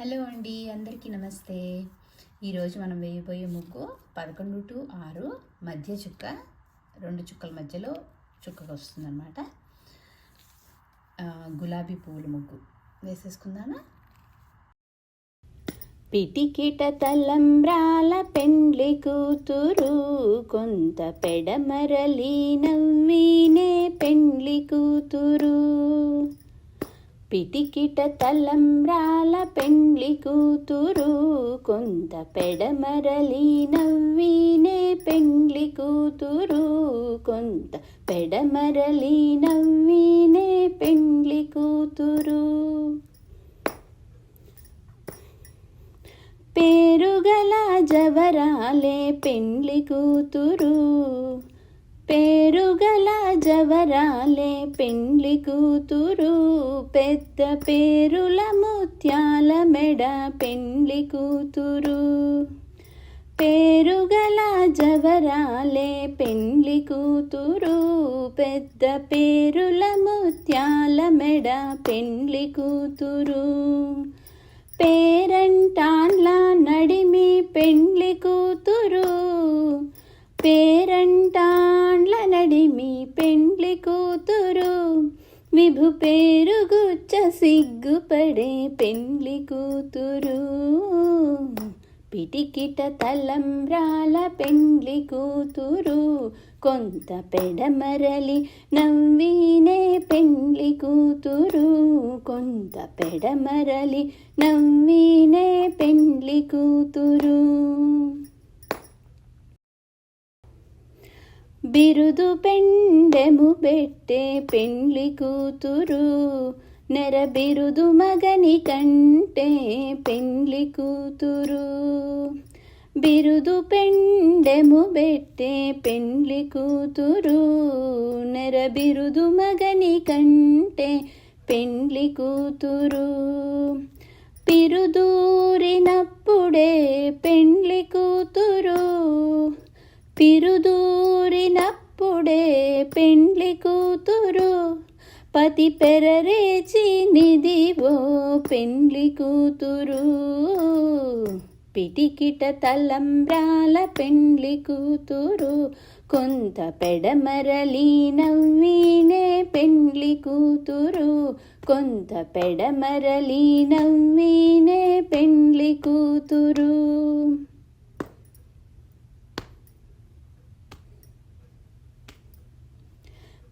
Hello అండి అందరికీ నమస్తే. ఈరోజు మనం వేయబోయే ముగ్గు పదకొండు టు ఆరు మధ్య చుక్క రెండు చుక్కల మధ్యలో చుక్కకు వస్తుందన్నమాట. గులాబీ పువ్వుల ముగ్గు. వేసేసుకుందామా? పిటికిట తలంబ్రాల పెండ్లి కూతురు కొంత పెడమరలి నవ్వినే పెండ్లి కూతురు. పిటికిట తలంబ్రాల పెండ్లి కూతురు కొంత పెడమరలి నవ్వినే పెండ్లి కూతురు కొంత పెడమరలి నవ్వినే పెండ్లి కూతురు. పేరుగల జవరాలే పెండ్లి కూతురు. పేరుగల జవరాలే పెండ్లి కూతురు పెద్ద పేరుల ముత్యాల మెడ పెండ్లి కూతురు. పేరుగల జవరాలే పెండ్లి కూతురు పెద్ద పేరుల ముత్యాల మెడ పెండ్లి కూతురు. పేరంటాన్ల నడిమి పెండ్లి విభు పేరు గుచ్చ సిగ్గుపడే పెండ్లి కూతురు. పిటికిట తలంబ్రాల పెండ్లి కూతురు. కొంత పెడమరలి నవ్వినే పెండ్లి కూతురు. కొంత పెడమరలి నవ్వినే పెండ్లి కూతురు. బిరుదు పెండెము పెట్టే పెండ్లి కూతురు. నెర బిరుదు మగని కంటే పెండ్లి కూతురు. బిరుదు పెండెము పెట్టే పెండ్లి కూతురు. నెర బిరుదు మగని కంటే పెండ్లి కూతురు. పిరుదూరినప్పుడే పెండ్లి కూతురు. పిరుదూరినప్పుడే పెండ్లి కూతురు పతి పెరరేచి నిదివో పెండ్లి కూతురు. పిటికిట తలంబ్రాల పెండ్లి కూతురు కొంత పెడమరలి నవ్వినే పెండ్లి కూతురు కొంత పెడమరలి నవ్వినే పెండ్లి కూతురు.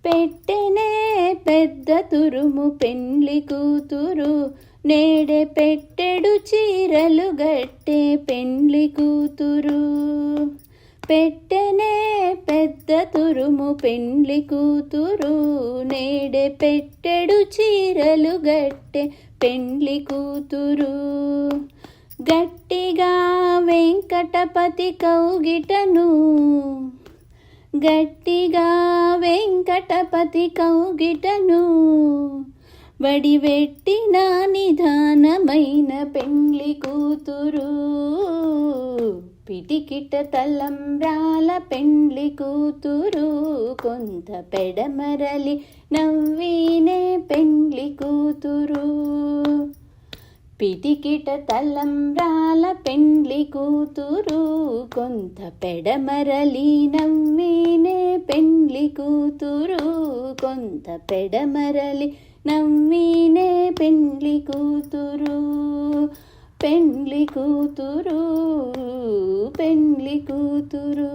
పెట్టెనే పెద్ద తురుము పెండ్లి కూతురు. నేడే పెట్టెడు చీరలు గట్టే పెండ్లి కూతురు. పెట్టెనే పెద్ద తురుము పెండ్లి కూతురు. నేడే పెట్టెడు చీరలు గట్టె పెండ్లి కూతురు. గట్టిగా వెంకటపతి కౌగిటను గట్టిగా వెంకటపతి కౌగిటను వడివెట్టిన నిధానమైన పెండ్లి కూతురు. పిటికిట తలంబ్రాల పెండ్లి కూతురు. కొంత పెడమరలి నవ్వినే పెండ్లి కూతురు. పిటికిట తలంబ్రాల పెండ్లి కూతురు కొంత పెడమరలి నవ్వినే పెండ్లి కూతురు కొంత పెడమరలి నవ్వినే పెండ్లి కూతురు. పెండ్లి కూతురు పెండ్లి కూతురు.